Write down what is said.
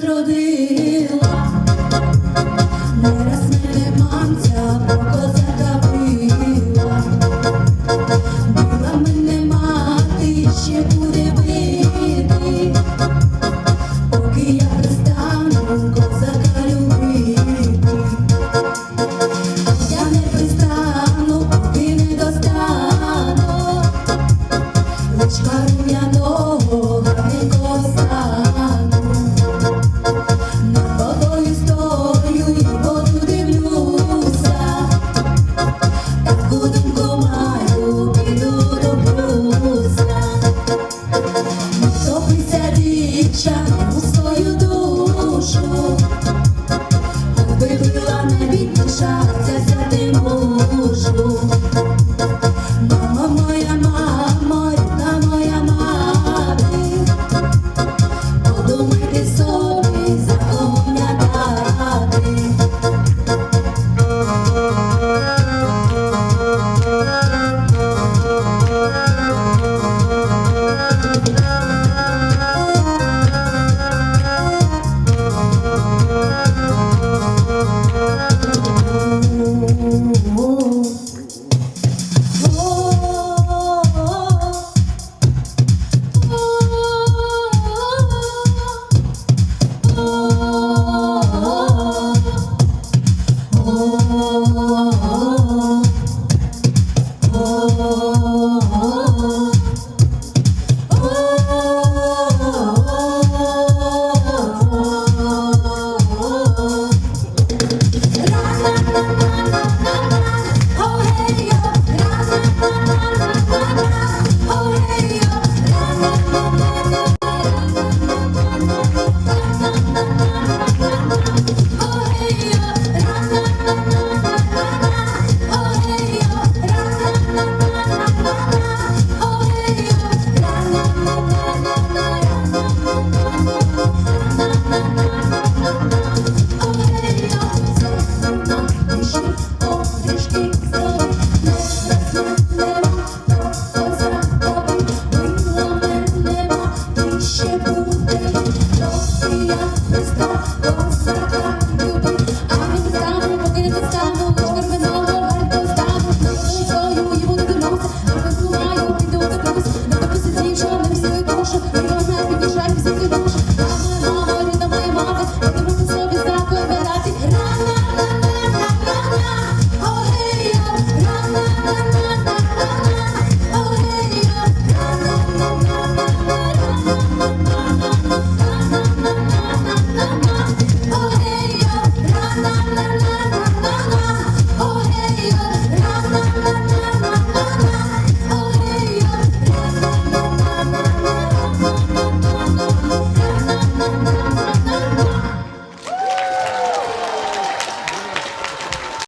зродила, не раз мене мамця про козака била, била мене мати, ще буде бити, поки я пристану козака любити. Я не пристану, поки не достану, лиш харум'яного sunshine. Yeah.